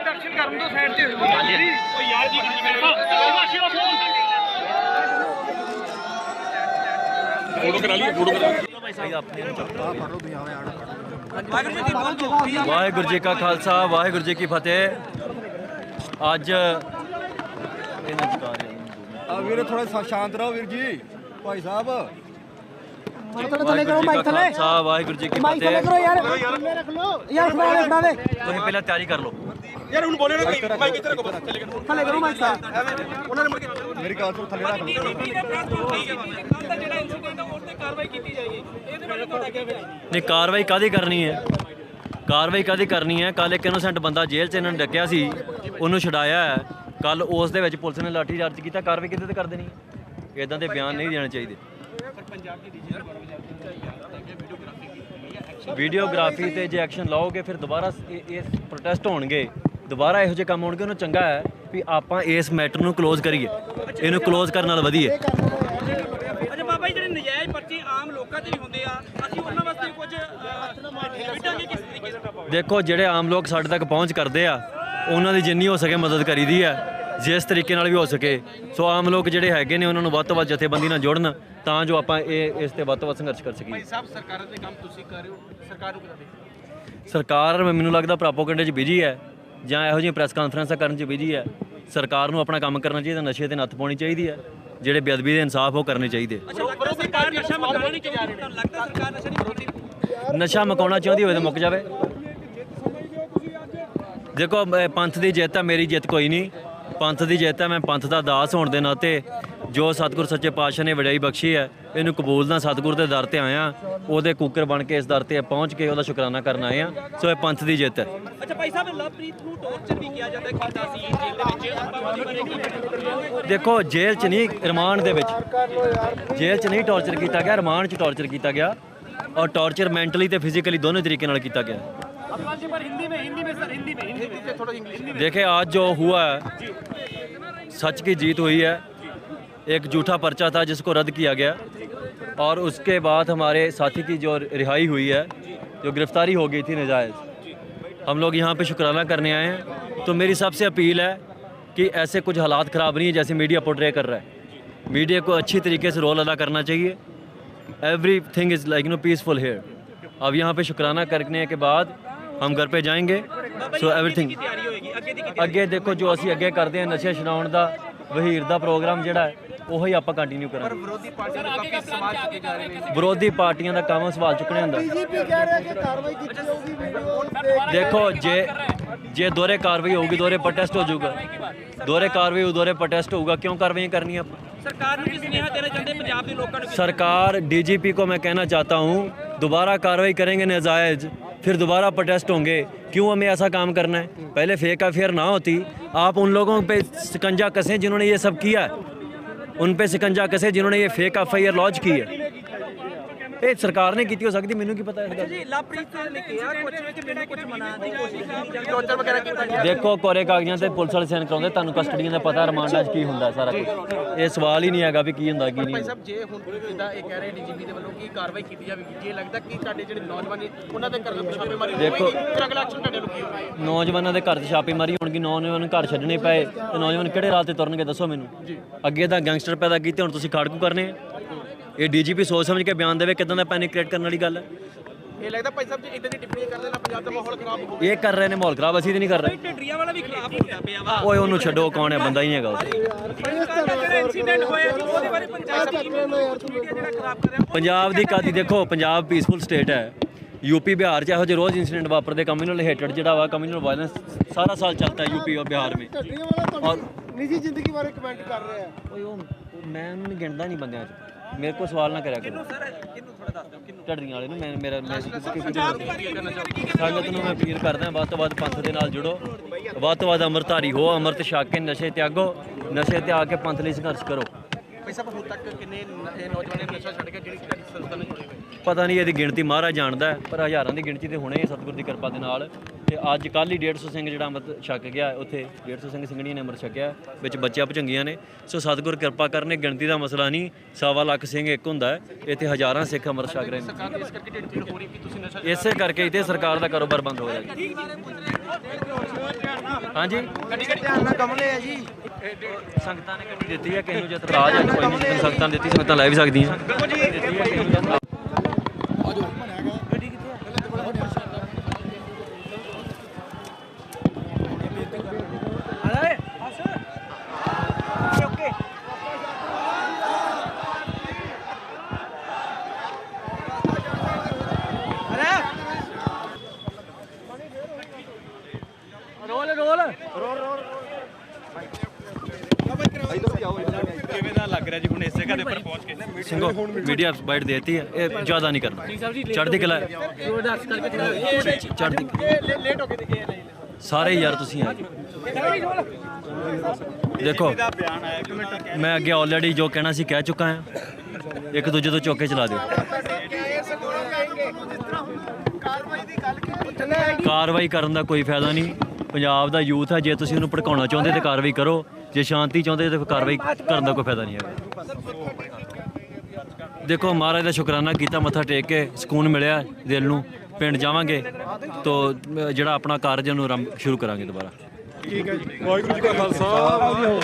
ਦਰਸ਼ਨ ਕਰਨ ਤੋਂ ਸਾਈਡ ਤੇ ਹੋ ਹਾਂਜੀ ਉਹ ਯਾਰ ਜੀ ਫੋਟੋ ਕਰਾ ਲਈ ਫੋਟੋ ਕਰਾ ਵਾਹਿਗੁਰੂ ਜੀ ਕਾ ਖਾਲਸਾ, ਵਾਹਿਗੁਰੂ ਜੀ ਕੀ ਫਤਿਹ। ਅੱਜ ਇਹਨਾਂ ਜਕਾਰ ਆ ਵੀਰੇ ਥੋੜਾ ਸ਼ਾਂਤ ਰਹੋ ਵੀਰ ਜੀ ਭਾਈ ਸਾਹਿਬ। ਵਾਹਿਗੁਰੂ ਜੀ ਕਾ ਖਾਲਸਾ ਵਾਹਿਗੁਰੂ ਜੀ ਕੀ ਮਾਈਕ ਥੱਲੇ ਫਤਿਹ। ਕਰੋ ਯਾਰ। ਯਾਰ ਖੜਾ ਦੇ ਖੜਾ ਦੇ ਤੁਸੀਂ ਪਹਿਲਾਂ ਤਿਆਰੀ ਕਰ ਲਓ। ਯਾਰ ਹੁਣ ਬੋਲੇ ਨਾ ਕੋਈ ਮਾਈਕ ਇੱਧਰ ਕੋ ਬਸ ਚੱਲੇ ਥੱਲੇ ਕਰੋ ਮਾਈਕ ਸਾਹਿਬ। ਉਹਨਾਂ ਨੇ ਮੁੜ ਕੇ ਮੇਰੀ ਗੱਲ ਸੁਣ ਥੱਲੇ ਰੱਖ ਲਓ। ਨਹੀਂ ਕਾਰਵਾਈ ਕਾਦੀ ਕਰਨੀ ਹੈ? ਕਾਰਵਾਈ ਕਾਦੀ ਕਰਨੀ ਹੈ? ਕੱਲ ਇੱਕ ਇਨੋਸੈਂਟ ਬੰਦਾ ਜੇਲ੍ਹ ਚ ਇਹਨਾਂ ਨੇ ਡੱਕਿਆ ਸੀ। ਉਹਨੂੰ ਛਡਾਇਆ ਹੈ। ਕੱਲ ਉਸ ਦੇ ਵਿੱਚ ਪੁਲਿਸ ਨੇ ਲਾਠੀ ਚਾਰਜ ਕੀਤਾ ਕਾਰਵਾਈ ਕਿਤੇ ਤੇ ਕਰ ਦੇਣੀ ਹੈ ਇਦਾਂ ਦੇ ਬਿਆਨ ਨਹੀਂ ਦੇਣੇ ਚਾਹੀਦੇ। ਵੀਡੀਓਗ੍ਰਾਫੀ ਤੇ ਜੇ ਐਕਸ਼ਨ ਲਾਓਗੇ ਫਿਰ ਦੁਬਾਰਾ ਇਹ- ਪ੍ਰੋਟੈਸਟ ਹੋਣਗੇ। ਦੁਬਾਰਾ ਇਹੋ ਜਿਹੇ ਕੰਮ ਹੋਣਗੇ ਉਹਨੂੰ ਚੰਗਾ ਹੈ ਵੀ ਆਪਾਂ ਇਸ ਮੈਟਰ ਨੂੰ ਕਲੋਜ਼ ਕਰੀਏ। ਇਹਨੂੰ ਕਲੋਜ਼ ਕਰਨ ਨਾਲ ਵਧੀਆ ਅੱਛਾ ਬਾਬਾ ਜੀ ਜਿਹੜੇ ਨਜਾਇਜ਼ ਪਰਚੇ ਆਮ ਲੋਕਾਂ ਤੇ ਵੀ ਹੁੰਦੇ ਆ ਅਸੀਂ ਉਹਨਾਂ ਵਾਸਤੇ ਕੁਝ ਦੇਖੋ ਜਿਹੜੇ ਆਮ ਲੋਕ ਸਾਡੇ ਤੱਕ ਪਹੁੰਚ ਕਰਦੇ ਆ ਉਹਨਾਂ ਦੀ ਜਿੰਨੀ ਹੋ ਸਕੇ ਮਦਦ ਕਰੀਦੀ ਹੈ ਜਿਸ ਤਰੀਕੇ ਨਾਲ ਵੀ ਹੋ ਸਕੇ। ਸੋ ਆਮ ਲੋਕ ਜਿਹੜੇ ਹੈਗੇ ਨੇ ਉਹਨਾਂ ਨੂੰ ਵੱਧ ਤੋਂ ਵੱਧ ਜਥੇਬੰਦੀ ਨਾਲ ਜੁੜਨ ਤਾਂ ਜੋ ਆਪਾਂ ਇਹ ਇਸ ਤੇ ਵੱਧ ਤੋਂ ਵੱਧ ਸੰਘਰਸ਼ ਕਰ ਸਕੀਏ। ਸਾਹਿਬ ਸਰਕਾਰਾਂ ਦੇ ਕੰਮ ਤੁਸੀਂ ਕਰ ਰਹੇ ਹੋ ਸਰਕਾਰ ਨੂੰ ਬਤਾ ਸਰਕਾਰ ਮੈਨੂੰ ਲੱਗਦਾ ਪ੍ਰਾਪੋਗੈਂਡੇ 'ਚ ਬਿਜ਼ੀ ਹੈ ਜਾਂ ਇਹੋ ਜਿਹੀਆਂ ਪ੍ਰੈਸ ਕਾਨਫਰੰਸਾਂ ਕਰਨ 'ਚ ਬਿਜ਼ੀ ਹੈ। ਸਰਕਾਰ ਨੂੰ ਆਪਣਾ ਕੰਮ ਕਰਨਾ ਚਾਹੀਦਾ ਨਸ਼ੇ ਤੇ ਨੱਥ ਪਾਉਣੀ ਚਾਹੀਦੀ ਹੈ ਜਿਹੜੇ ਬੇਅਦਬੀ ਦੇ ਇਨਸਾਫ ਉਹ ਕਰਨੇ ਚਾਹੀਦੇ। ਨਸ਼ਾ ਮਕਾਉਣਾ ਚਾਹੁੰਦੀ ਹੋਵੇ ਤਾਂ ਮੁੱਕ ਜਾਵੇ। ਦੇਖੋ ਪੰਥ ਦੀ ਜਿੱਤ ਹੈ ਮੇਰੀ ਜਿੱਤ ਕੋਈ ਨਹੀਂ। ਪੰਥ ਦੀ ਜਿੱਤ ਹੈ ਮੈਂ ਪੰਥ ਦਾ ਦਾਸ ਹੋਣ ਦੇ ਨਾਤੇ ਜੋ ਸਤਿਗੁਰ ਸੱਚੇ ਪਾਤਸ਼ਾਹ ਨੇ ਵਡਿਆਈ ਬਖਸ਼ੀ ਹੈ ਇਹਨੂੰ ਕਬੂਲਦਾ ਸਤਿਗੁਰ ਦੇ ਦਰ ਤੇ ਆਇਆ। ਉਹਦੇ ਕੂਕਰ ਬਣ ਕੇ ਇਸ ਦਰ ਤੇ ਪਹੁੰਚ ਕੇ ਉਹਦਾ ਸ਼ੁਕਰਾਨਾ ਕਰਨ ਆਏ ਆ ਸੋ ਇਹ ਪੰਥ ਦੀ ਜਿੱਤ ਹੈ। ਅੱਛਾ ਭਾਈ ਸਾਹਿਬ ਲਵਪ੍ਰੀਤ ਨੂੰ ਟੌਰਚਰ ਵੀ ਕਿਹਾ ਜਾਂਦਾ ਕੀਤਾ ਸੀ ਜੇਲ੍ਹ ਦੇ ਵਿੱਚ? ਦੇਖੋ ਜੇਲ੍ਹ 'ਚ ਨਹੀਂ ਰਿਮਾਂਡ ਦੇ ਵਿੱਚ। ਜੇਲ੍ਹ 'ਚ ਨਹੀਂ ਟੌਰਚਰ ਕੀਤਾ ਗਿਆ ਰਿਮਾਂਡ 'ਚ ਟੌਰਚਰ ਕੀਤਾ ਗਿਆ। ਔਰ ਟੌਰਚਰ ਮੈਂਟਲੀ ਤੇ ਫਿਜ਼ੀਕਲੀ ਦੋਨੋਂ ਤਰੀਕੇ ਨਾਲ ਕੀਤਾ ਗਿਆ। دیکھیں آج جو ہوا ہے سچ کی جیت ہوئی ہے۔ ایک جھوٹا پرچہ تھا جس کو رد کیا گیا۔ اور اس کے بعد ہمارے ساتھی کی جو رہائی ہوئی ہے جو گرفتاری ہو گئی تھی نجائز۔ ہم لوگ یہاں پہ شکرانہ کرنے آئے ہیں۔ تو میری سب سے اپیل ہے کہ ایسے کچھ حالات خراب نہیں ہیں جیسے میڈیا پورٹرے کر رہا ہے۔ میڈیا کو اچھی طریقے سے رول ادا کرنا چاہیے۔ Everything is like no peaceful here اب یہاں پہ شکرانہ کرنے کے بعد जाएंगे सो एवरीथिंग ਤਿਆਰੀ ਹੋਏਗੀ ਅੱਗੇ ਦੀ ਅੱਗੇ ਦੇਖੋ ਜੋ ਅਸੀਂ ਅੱਗੇ ਕਰਦੇ ਹਾਂ ਨਸ਼ੇ ਛਡਾਉਣ ਦਾ ਵਹੀਰ ਦਾ ਪ੍ਰੋਗਰਾਮ ਜਿਹੜਾ ਹੈ ਉਹੀ ਆਪਾਂ ਕੰਟੀਨਿਊ ਕਰਾਂਗੇ ਵਿਰੋਧੀ ਪਾਰਟੀ ਨੂੰ ਕਾਫੀ ਸਵਾਲ ਚੁੱਕੇ ਜਾ ਰਹੇ ਨੇ ਵਿਰੋਧੀ ਪਾਰਟੀਆਂ ਦਾ ਕੰਮ ਸਵਾਲ ਚੁੱਕਣੇ ਹੁੰਦਾ ਬੀਜੇਪੀ ਕਹਿ ਰਿਹਾ ਕਿ ਕਾਰਵਾਈ ਕੀਤੀ ਜਾਊਗੀ ਵੀਡੀਓ ਦੇਖੋ ਜੇ ਜੇ ਦੋਰੇ ਕਾਰਵਾਈ ਹੋਊਗੀ ਦੋਰੇ ਪ੍ਰੋਟੈਸਟ ਹੋ ਜਾਊਗਾ ਦੋਰੇ ਕਾਰਵਾਈ ਹੋ ਦੋਰੇ ਪ੍ਰੋਟੈਸਟ ਹੋਊਗਾ ਕਿਉਂ ਕਾਰਵਾਈਆਂ ਕਰਨੀਆਂ ਆਪਾਂ ਸਰਕਾਰ ਨੂੰ ਕਿਸ ਸੁਨੇਹਾ ਦੇਣਾ ਚਾਹੁੰਦੇ ਪੰਜਾਬ ਦੇ ਲੋਕਾਂ ਨੂੰ सरकार डीजीपी को मैं कहना चाहता हूँ दोबारा कार्रवाई करेंगे नजायज پھر دوبارہ پروٹیسٹ ہوں گے۔ کیوں ہمیں ایسا کام کرنا ہے؟ پہلے فیک افیئر نہ ہوتی۔ آپ ان لوگوں پہ سکنجا کسیں جنہوں نے یہ سب کیا ہے؟ ان پہ سکنجا کسیں جنہوں نے یہ فیک افیئر لانچ کی ہے ਇਹ ਸਰਕਾਰ ਨੇ ਕੀਤੀ ਹੋ ਸਕਦੀ ਮੈਨੂੰ ਕੀ ਪਤਾ ਇਸ ਗੱਲ ਜੀ ਲਵਪ੍ਰੀਤ ਨੇ ਕਿਹਾ ਕੁਝ ਕਿ ਮੈਨੂੰ ਕੁਝ ਮਨਾ ਦੀ ਕੋਸ਼ਿਸ਼ ਕੀਤੀ ਟੌਰਚਰ ਵਗੈਰਾ ਕੀਤਾ ਗਿਆ ਦੇਖੋ ਕੋਰੇ ਕਾਗਜ਼ਾਂ ਤੇ ਪੁਲਿਸ ਵਾਲੇ ਸਾਈਨ ਕਰਾਉਂਦੇ ਤੁਹਾਨੂੰ ਕਸਟਡੀਆਂ ਦਾ ਪਤਾ ਰਿਮਾਂਡਾਂ 'ਚ ਕੀ ਹੁੰਦਾ ਸਾਰਾ ਕੁਝ ਇਹ ਸਵਾਲ ਹੀ ਨਹੀਂ ਹੈਗਾ ਵੀ ਕੀ ਹੁੰਦਾ ਕੀ ਨਹੀਂ ਭਾਈ। ਸਾਹਿਬ ਜੇ ਹੁਣ ਜਿੱਦਾਂ ਇਹ ਕਹਿ ਰਹੇ ਡੀਜੀਪੀ ਦੇ ਵੱਲੋਂ ਕੀ ਕਾਰਵਾਈ ਕੀਤੀ ਜਾਵੇਗੀ ਜੇ ਲੱਗਦਾ ਕਿ ਤੁਹਾਡੇ ਜਿਹੜੇ ਨੌਜਵਾਨ ਨੇ ਉਹਨਾਂ ਦੇ ਘਰ ਦੇ ਛਾਪੇਮਾਰੀ ਦੇਖੋ- ਹੋਵੇਗੀ ਫਿਰ ਅਗਲਾ ਐਕਸ਼ਨ ਤੁਹਾਡੇ ਨੂੰ ਕੀ ਹੋਵੇਗਾ ਨੌਜਵਾਨਾਂ ਦੇ ਘਰ 'ਚ ਛਾਪੇਮਾਰੀ ਹੋਣਗੀ ਨੌਜਵਾਨ ਘਰ ਛੱਡਣੇ ਪਏ ਤੇ ਨੌਜਵਾਨ ਕਿਹੜੇ ਰਾਹ ਤੇ ਤੁਰਨਗੇ ਦੱਸੋ ਮੈਨੂੰ। ਅੱਗੇ ਤਾਂ ਗੈਂਗਸਟਰ ਪੈਦਾ ਕੀਤੇ ਹੁਣ ਤੁਸੀਂ ਖਾੜਕੂ ਕਰਨੇ ਆ। ਇਹ ਡੀਜੀਪੀ ਸੋਚ ਸਮਝ ਕੇ ਬਿਆਨ ਦੇਵੇ ਕਿਦਾਂ ਦਾ ਪੈਨਿਕ ਕ੍ਰੀਏਟ ਕਰਨ ਵਾਲੀ ਗੱਲ ਹੈ। ਇਹ ਲੱਗਦਾ ਭਾਈ ਸਾਹਿਬ ਜੀ ਇਦਾਂ ਦੀ ਟਿੱਪਣੀ ਕਰਦੇ ਨਾ ਪੰਜਾਬ ਦਾ ਮਾਹੌਲ ਖਰਾਬ ਹੋ ਇਹ ਕਰ ਰਹੇ ਨੇ ਮਾਹੌਲ ਖਰਾਬ ਅਸੀਂ ਤੇ ਨਹੀਂ ਕਰ ਰਹੇ। ਢੱਡਰੀਆਂ ਵਾਲਾ ਵੀ ਖਰਾਬ ਹੋਇਆ ਪਿਆ ਵਾ। ਓਏ ਉਹਨੂੰ ਛੱਡੋ ਕੌਣ ਹੈ? ਬੰਦਾ ਹੀ ਨਹੀਂ ਹੈਗਾ ਉਹ ਪੰਜਾਬ ਦੀ ਕਾਦੀ ਦੇਖੋ ਪੰਜਾਬ ਪੀਸਫੁਲ ਸਟੇਟ ਹੈ। ਯੂਪੀ ਬਿਹਾਰ ਚ ਇਹੋ ਜਿਹੇ ਰੋਜ਼ ਇਨਸੀਡੈਂਟ ਵਾਪਰਦੇ ਕਮਿਊਨਲ ਹੇਟਡ ਜਿਹੜਾ ਵਾ ਕਮਿਊਨਲ ਵਾਇਲੈਂਸ ਸਾਰਾ ਸਾਲ ਚੱਲਦਾ ਹੈ ਯੂਪੀ ਔਰ ਬਿਹਾਰ ਵਿੱਚ। ਔਰ ਨਿੱਜੀ ਜ਼ਿੰਦਗੀ ਬਾਰੇ ਕਮੈਂਟ ਕਰ ਰਿਹਾ। ਹੈ ਓਏ ਉਹ ਮੈਂ ਉਹਨੂੰ ਗਿਣਦਾ ਨਹੀਂ ਬੰਦਿਆਂ ਚ। ਮੇਰੇ ਕੋਲ ਸਵਾਲ ਨਾ ਕਰਿਆ ਕਰੋ। ਢੜੀਆਂ ਵਾਲੇ ਨੂੰ ਮੈਂ ਮੇਰਾ ਸੰਗਤ ਨੂੰ ਮੈਂ ਅਪੀਲ ਕਰਦਾ ਵੱਧ ਤੋਂ ਵੱਧ ਪੰਥ ਦੇ ਨਾਲ ਜੁੜੋ। ਵੱਧ ਤੋਂ ਵੱਧ ਅੰਮ੍ਰਿਤਧਾਰੀ ਹੋ ਅੰਮ੍ਰਿਤ ਛਕ ਕੇ ਨਸ਼ੇ ਤਿਆਗੋ ਨਸ਼ੇ ਤਿਆਗ ਕੇ ਪੰਥ ਲਈ ਸੰਘਰਸ਼ ਕਰੋ। ਪਤਾ ਨਹੀਂ ਇਹਦੀ ਗਿਣਤੀ ਮਹਾਰਾਜ ਜਾਣਦਾ ਪਰ ਹਜ਼ਾਰਾਂ ਦੀ ਗਿਣਤੀ ਤੇ ਹੋਣੇ ਹੀ ਸਤਿਗੁਰ ਦੀ ਕਿਰਪਾ ਦੇ ਨਾਲ। ਤੇ ਅੱਜ ਕੱਲ ਹੀ 150 ਸਿੰਘ ਜਿਹੜਾ ਅੰਮ੍ਰਿਤ ਛਕ ਗਿਆ ਉੱਥੇ 150 ਸਿੰਘ ਸਿੰਘਣੀਆਂ ਨੇ ਅੰਮ੍ਰਿਤ ਛਕਿਆ ਵਿੱਚ ਬੱਚਿਆਂ ਭਚੰਗੀਆਂ ਨੇ। ਸੋ ਸਤਿਗੁਰ ਕਿਰਪਾ ਕਰਨੇ, ਗਿਣਤੀ ਦਾ ਮਸਲਾ ਨਹੀਂ, ਸਵਾ ਲੱਖ ਸਿੰਘ ਇੱਕ ਹੁੰਦਾ ਇੱਥੇ ਹਜ਼ਾਰਾਂ ਸਿੱਖ ਅੰਮ੍ਰਿਤ ਛਕ ਰਹੇ ਨੇ। ਇਸ ਕਰਕੇ ਢਿੱਡ ਹੋ ਰਹੀ ਕਿ ਤੁਸੀਂ ਨਸ਼ਾ ਇਸੇ ਕਰਕੇ ਹੀ ਸਰਕਾਰ ਦਾ ਕਾਰੋਬਾਰ ਬੰਦ ਹੋ ਗਿਆ ਹਾਂਜੀ? ਸੰਗਤਾਂ ਨੇ ਗੱਡੀ ਦਿੱਤੀ ਹੈ? ਕਿਸੇ ਨੂੰ ਜੇ ਇਤਰਾਜ਼ ਹੈ ਕੋਈ ਨਹੀਂ ਸੰਗਤਾਂ ਨੇ ਦਿੱਤੀ, ਸੰਗਤਾਂ ਲੈ ਵੀ ਸਕਦੀਆਂ। ਦਿੱਤੀ ਹੈ ਕਿਸੇ ਨੂੰ ਜੇ ਇਤਰਾਜ਼ ਸਿੰਘੋ ਮੀਡੀਆ ਬਾਈਟ ਦੇਤੀ ਹੈ। ਇਹ ਜ਼ਿਆਦਾ ਨਹੀਂ ਕਰਨਾ। ਚੜ੍ਹਦੀ ਕਲਾ। ਚੜ੍ਹਦੀ ਲੇਟ ਹੋ। ਸਾਰੇ ਯਾਰ ਤੁਸੀਂ ਆ ਦੇਖੋ ਮੈਂ ਅੱਗੇ ਆਲਰੇਡੀ ਜੋ ਕਹਿਣਾ ਸੀ ਕਹਿ ਚੁੱਕਾ ਹਾਂ। ਇੱਕ ਦੂਜੇ ਤੋਂ ਚੌਕੇ ਚਲਾ ਦਿਓ। ਕਾਰਵਾਈ ਕਰਨ ਦਾ ਕੋਈ ਫਾਇਦਾ ਨਹੀਂ। ਪੰਜਾਬ ਦਾ ਯੂਥ ਹੈ, ਜੇ ਤੁਸੀਂ ਉਹਨੂੰ ਭੜਕਾਉਣਾ ਚਾਹੁੰਦੇ ਤੇ ਕਾਰਵਾਈ ਕਰੋ, ਜੇ ਸ਼ਾਂਤੀ ਚਾਹੁੰਦੇ ਤੇ ਕਾਰਵਾਈ ਕਰਨ ਦਾ ਕੋਈ ਫਾਇਦਾ ਨਹੀਂ ਹੈਗਾ। ਦੇਖੋ, ਮਹਾਰਾਜ ਦਾ ਸ਼ੁਕਰਾਨਾ ਕੀਤਾ, ਮੱਥਾ ਟੇਕ ਕੇ ਸਕੂਨ ਮਿਲਿਆ ਦਿਲ ਨੂੰ, ਪਿੰਡ ਜਾਵਾਂਗੇ ਤੋਂ ਜਿਹੜਾ ਆਪਣਾ ਕਾਰਜ ਉਹਨੂੰ ਆਰੰਭ ਸ਼ੁਰੂ ਕਰਾਂਗੇ ਦੁਬਾਰਾ। ਵਾਹਿਗੁਰੂ ਜੀ ਕਾ ਖਾਲਸਾ।